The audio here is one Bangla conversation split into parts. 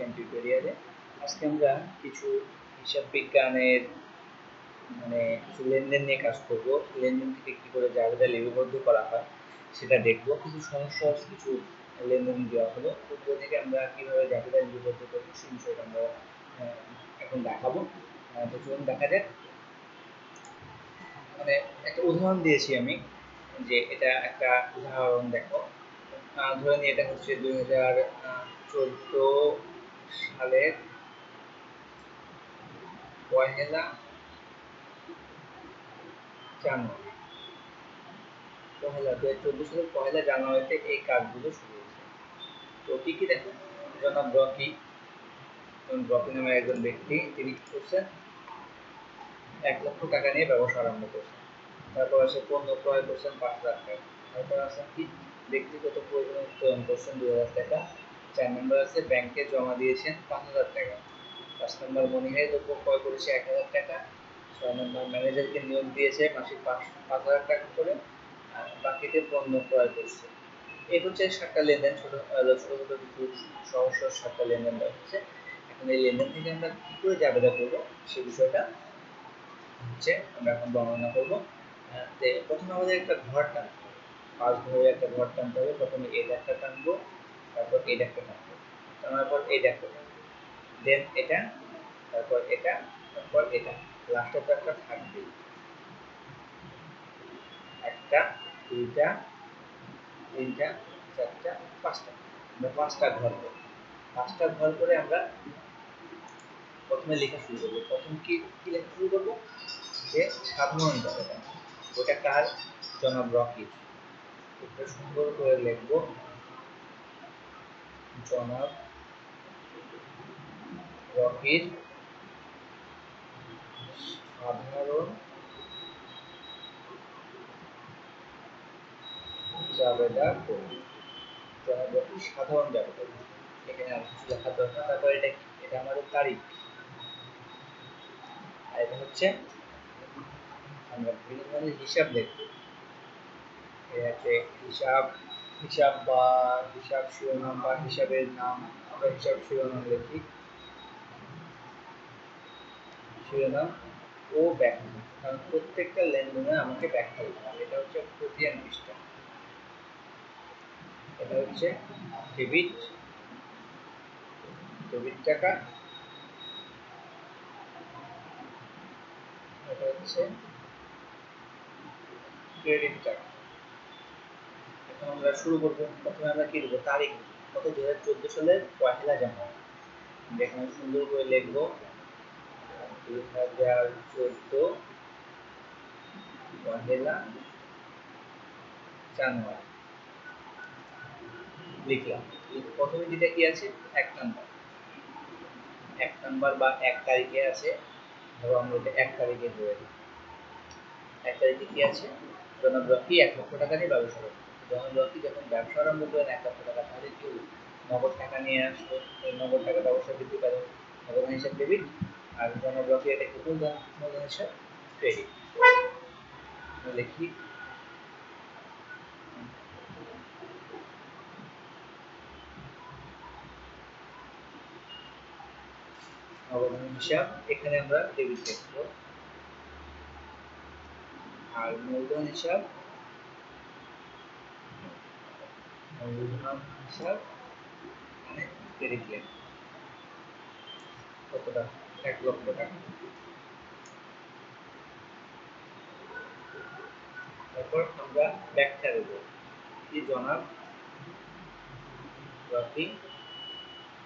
বিজ্ঞান টিউটোরিয়ালে আজকে আমরা কিছু হিসাব বিজ্ঞানের মানে কিছু লেনদেন নিয়ে কাজ করব। লেনদেন থেকে কি করে জাবেদা লিপিবদ্ধ করা হয় সেটা দেখব। কিছু সমস্যা আছে, কিছু লেনদেন দেওয়া হলো। পূর্ব থেকে আমরা কীভাবে জাবেদা লিপিবদ্ধ করব সেই বিষয়টা আমরা এখন দেখাবো। তো চলুন দেখা যাক। মানে একটা উদাহরণ দিয়েছি আমি, যে এটা একটা উদাহরণ দেখো। ধরে নিয়ে এটা হচ্ছে দুই হাজার চোদ্দ সালের পহেলা জানুয়ারি। পহেলা দু হাজার চোদ্দ সালের পহেলা জানুয়ারিতে এই কাজগুলো শুরু হয়েছে। তো কি কি দেখো? জনাব রকি রকি নামের একজন ব্যক্তি, তিনি কি করছেন? এক লক্ষ টাকা নিয়ে ব্যবসা আরম্ভ করছেন। তারপর আছে পণ্য ক্রয় করছেন পাঁচ হাজার টাকা। তারপর আছে কি? ব্যক্তিগত প্রয়োজনে উত্তোলন করছেন দুই হাজার টাকা। চার নম্বর আছে ব্যাংকে জমা দিয়েছেন পাঁচ হাজার টাকা। পাঁচ নম্বর মনিহারি দ্রব্য ক্রয় করেছে এক হাজার টাকা। ছয় নম্বর ম্যানেজারকে নিয়োগ দিয়েছে মাসিক পাঁচ পাঁচ হাজার টাকা করে, আর বাকিতে পণ্য ক্রয় করছে। এই হচ্ছে সাতটা লেনদেন, ছোট ছোট ছোট কিছু সহজ সাতটা লেনদেন হচ্ছে এখন এই লেনদেন থেকে আমরা কি করে জাবেদা করব সেই বিষয়টা হচ্ছে আমরা এখন বর্ণনা করব। প্রথমে আমাদের একটা ঘর টানতে হবে। পাঁচ ধরে একটা ঘর টানতে হবে। প্রথমে একটা টানবো। তারপর এই একটা টানবো টানার পর এই একটা টানবো দেন এটা, তারপর এটা তারপর এটা। লাস্টে তো একটা থাকবে। একটা, দুইটা, তিনটা, চারটা, পাঁচটা। আমরা পাঁচটা ঘর করব পাঁচটা ঘর করে আমরা প্রথমে লেখা শুরু করব। প্রথম কি কি লেখা শুরু করব? যে সাধারণ জায়গাটা ওটা কার? জনাব রকি এটা সুন্দর করে লিখব জনাব রকির সাধারণ জাবেদা করি। জনাব রকির সাধারণ জাবেদা করি। এখানে আর কিছু লেখার দরকার? তারপর এটা এটা আমাদের তারিখ। আর এটা হচ্ছে আমরা বিভিন্ন ধরনের হিসাব লিখব এটা হচ্ছে হিসাব হিসাব বা হিসাব শিরোনাম বা হিসাবের নাম, আমরা হিসাব শিরোনাম লিখি। শিরোনাম ও ব্যাখ্যা। কারণ প্রত্যেকটা লেনদেনে আমাকে ব্যাখ্যা দিতে হবে। এটা হচ্ছে প্রতিয়ান পৃষ্ঠা। এটা হচ্ছে ডেবিট ডেবিট টাকা। এটা হচ্ছে ক্রেডিট টাকা। আমরা শুরু করব। প্রথমে আমরা কি দেবো তারিখ। কত? দু হাজার চোদ্দ সালের পয়লা জানুয়ারি। এখানে সুন্দর করে লিখব। দুই হাজার চোদ্দ পহেলা জানুয়ারি। লিখলাম। লিখে প্রথমে যেটা কি আছে? এক নাম্বার। এক নাম্বার বা এক তারিখে আছে। ধরো আমরা এটা এক তারিখে ধরে। এক তারিখে কি আছে? জনাব রকি এক লক্ষ টাকা নিয়ে ব্যবসা করবে? জনাব রকি যখন ব্যবসা আরম্ভ করেন এক লক্ষ টাকা, তাহলে কি হলো? নগদ টাকা নিয়ে আসলো এই নগদ টাকাটা অবশ্যই বৃদ্ধি পাবে। নগদ হিসাব ডেবিট আর জনাব রকি এটা কি মূলধন হিসাব ক্রেডিট লিখি অবদান হিসাব, এখানে আমরা ডেবিট লিখব আর মূলধন হিসাব মূলধন হিসাব এখানে ক্রেডিট লিখব কত এক লক্ষ টাকা তারপর আমরা ব্যাখ্যা দেবো কি জনাব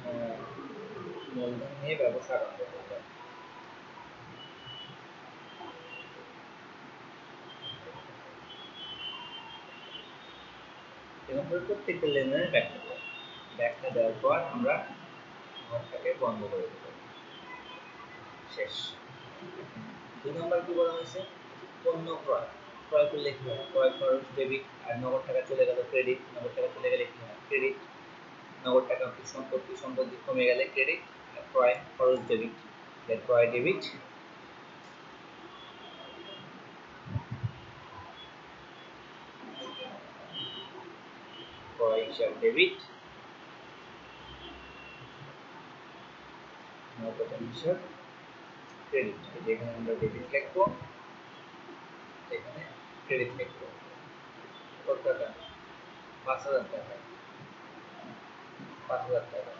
আহ, মূলধন নিয়ে ব্যবসা আরম্ভ এরকম করে প্রত্যেকটা লেনদেনের ব্যাখ্যা দেবো। ব্যাখ্যা দেওয়ার পর আমরা ঘরটাকে বন্ধ করে দেব। শেষ। দুই নম্বর কি বলা হয়েছে? পণ্য ক্রয়। ক্রয় করলে কি হয়? ক্রয় খরচ, ডেবিট আর নগদ টাকা চলে গেল ক্রেডিট। নগদ টাকা চলে গেলে কি হয়? ক্রেডিট। নগদ টাকা সম্পত্তি সম্পত্তি কমে গেলে ক্রেডিট আর ক্রয় খরচ, ডেবিট। ক্রয়, ডেবিট ক্রয় হিসাব ডেবিট নগদ হিসাব ক্রেডিট যেখানে আমরা ডেবিট লিখব এখানে ক্রেডিট লিখব। কত টাকা? পাঁচ হাজার টাকা। পাঁচ হাজার টাকা।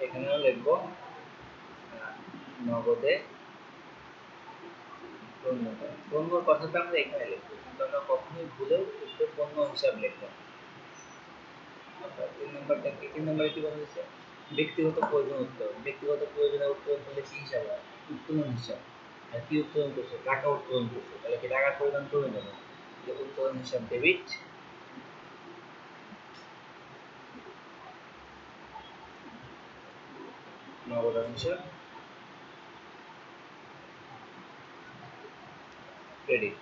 এখানেও লিখব নগদে পণ্য কথাটা আমরা এখানে লিখব, কিন্তু আমরা কখনোই ভুলেও একটু পণ্য হিসাব লিখব তিন নম্বরটা কি তিন নম্বরে কি বলা হয়েছে? ব্যক্তিগত প্রয়োজন উত্তোলন ব্যক্তিগত প্রয়োজনে উত্তোলন করলে কি হিসাব হয়? উত্তোলন হিসাব। আর কি উত্তোলন করছে? টাকা উত্তোলন করছে। তাহলে কি টাকার কমে যাবে যে উত্তোলন হিসাব ডেবিট নগদ হিসাব ক্রেডিট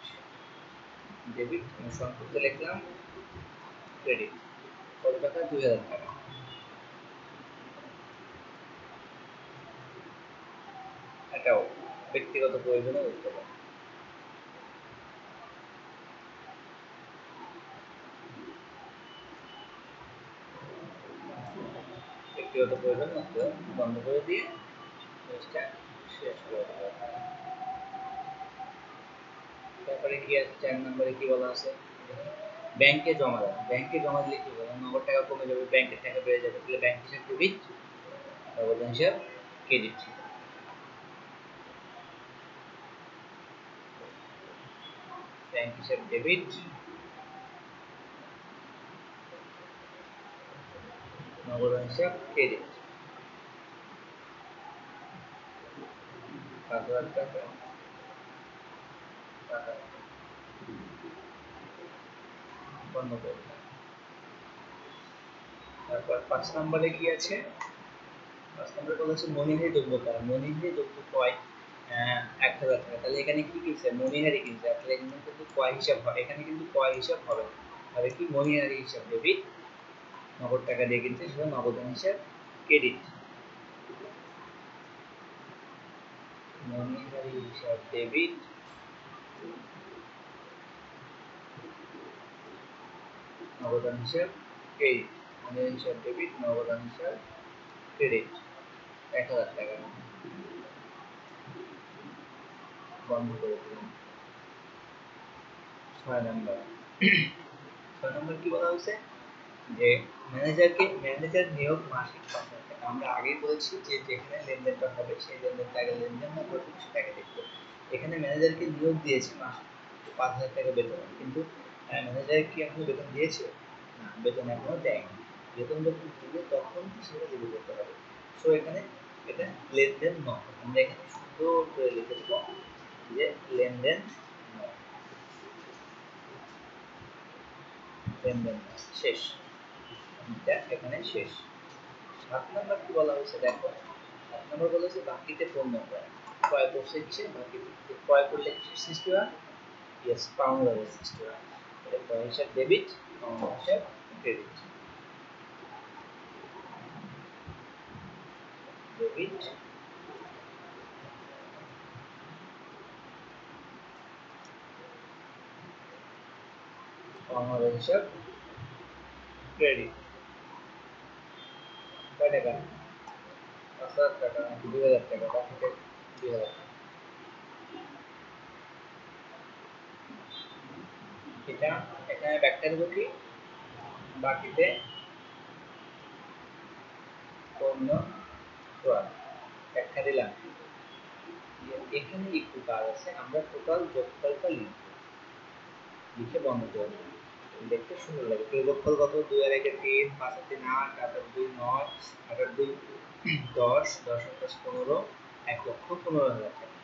ডেবিট আমি সংক্ষিপ্ত লিখলাম ক্রেডিট কত টাকা? দুই হাজার টাকা। এটাও ব্যক্তিগত প্রয়োজনে উত্তোলন ব্যক্তিগত প্রয়োজন বন্ধ করে দিয়ে শেষ করে দেবো। তারপরে কি আছে চার নম্বরে কি বলা আছে ব্যাংকে জমা দেওয়া ব্যাংকে জমা দিলে কি হবে নগদ টাকা কমে যাবে ব্যাংকের টাকা বেড়ে যাবে তাহলে ব্যাংক হিসাব ডেবিট নগদ হিসাব ক্রেডিট ব্যাংক হিসাব ডেবিট নগদ হিসাব ক্রেডিট পাঁচ হাজার টাকা টাকা বন্ধ করে দিলাম। তারপর পাঁচ নম্বরে কি আছে? পাঁচ নম্বরে বলেছে মনিহারি দ্রব্য মনিহারি দ্রব্য আহ, এক হাজার টাকা। তাহলে এখানে কি কিনছে? মনিহারি কিনছে। তাহলে এখানে কিন্তু ক্রয় হিসাব হয়? এখানে কিন্তু ক্রয় হিসাব হবে? তাহলে কি মনিহারি হিসাব ডেবিট নগদ টাকা দিয়ে কিনছে সেটা নগদ হিসাব ক্রেডিট মনিহারি হিসাব ডেবিট নগদান হিসাব ক্রেডিট মনিহারি হিসাব ডেবিট নগদান হিসাব ক্রেডিট এক হাজার টাকা। বন্ধ করে দিলাম। ছয় নম্বর। ছয় নম্বর কি বলা হয়েছে? যে ম্যানেজারকে ম্যানেজার নিয়োগ মাসিক পাঁচ হাজার টাকা। আমরা আগেই বলেছি যে যেখানে লেনদেনটা হবে, সেই লেনদেনটা আগে লেনদেন না করে সেটাকে দেখব এখানে ম্যানেজারকে নিয়োগ দিয়েছে মাসিক। পাঁচ হাজার টাকা বেতন। কিন্তু ম্যানেজার কি এখনও বেতন দিয়েছে? না, বেতন এখনও দেয়নি। বেতন যখন দিবে, তখন সেটা দিতে করতে হবে। সো এখানে এটা লেনদেন নয়। আমরা এখানে সুন্দর করে লিখে দেবো যে লেনদেন নয়। লেনদেন শেষ। এটা এখানে শেষ। সাত নম্বর কি বলা হয়েছে, দেখো। সাত নম্বর বলেছে বাকিতে পণ্য ক্রয় ক্রয় করছে কিসে বাকিতে ক্রয় করলে কিসের সৃষ্টি হয়? ইয়েস পাউন্ডারের সৃষ্টি হয়। ক্রয় হিসাব ডেবিট হিসাব ক্রেডিট ডেবিট হিসাব ক্রেডিট টাকা পাঁচ হাজার টাকা দুই হাজার হাজার টাকা এটা এখানে ব্যাখ্যা দেবো বাকিতে পণ্য ব্যাখ্যা দিলাম এখানে একটু কাজ আছে, আমরা টোটাল যোগফলটা লিখব। লিখে বন্ধ করে দেবো দেখতে সুন্দর লাগে। তো যোগফল কত? দুই আর একে তিন, পাঁচ তিন, আট আট দুই, নয়, আট দুই, দশ দশ পাঁচ পনেরো, এক লক্ষ পনেরো হাজার টাকা।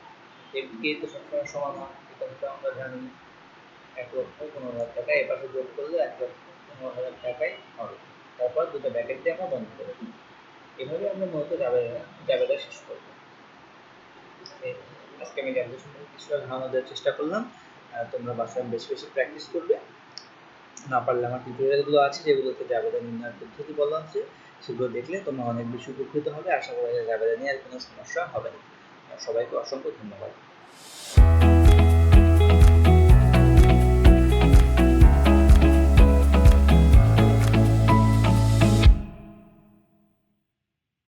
এদিকে তো সবসময় হয় এটা তো আমরা জানি। এক লক্ষ পনেরো হাজার টাকা, এ পাশে যোগ করলে এক লক্ষ পনেরো হাজার টাকাই হবে। তারপর দুটো ব্যাকেট দিয়ে আমরা বন্ধ করে দিই। এভাবে আমরা মূলত জাবেদা শেষ করব। আজকে আমি জাবেদা সম্পর্কে কিছুটা ধারণা দেওয়ার চেষ্টা করলাম। তোমরা বাসায় বেশি বেশি প্র্যাকটিস করবে। না পারলে আমার টিউটোরিয়ালগুলো আছে যেগুলোতে জাবেদা নির্ণয়ের পদ্ধতি বলা আছে, সেগুলো দেখলে তোমরা অনেক বেশি উপকৃত হবে। আশা করা যায় জাবেদা নিয়ে আর কোনো সমস্যা হবে না। সবাইকে অসংখ্য ধন্যবাদ।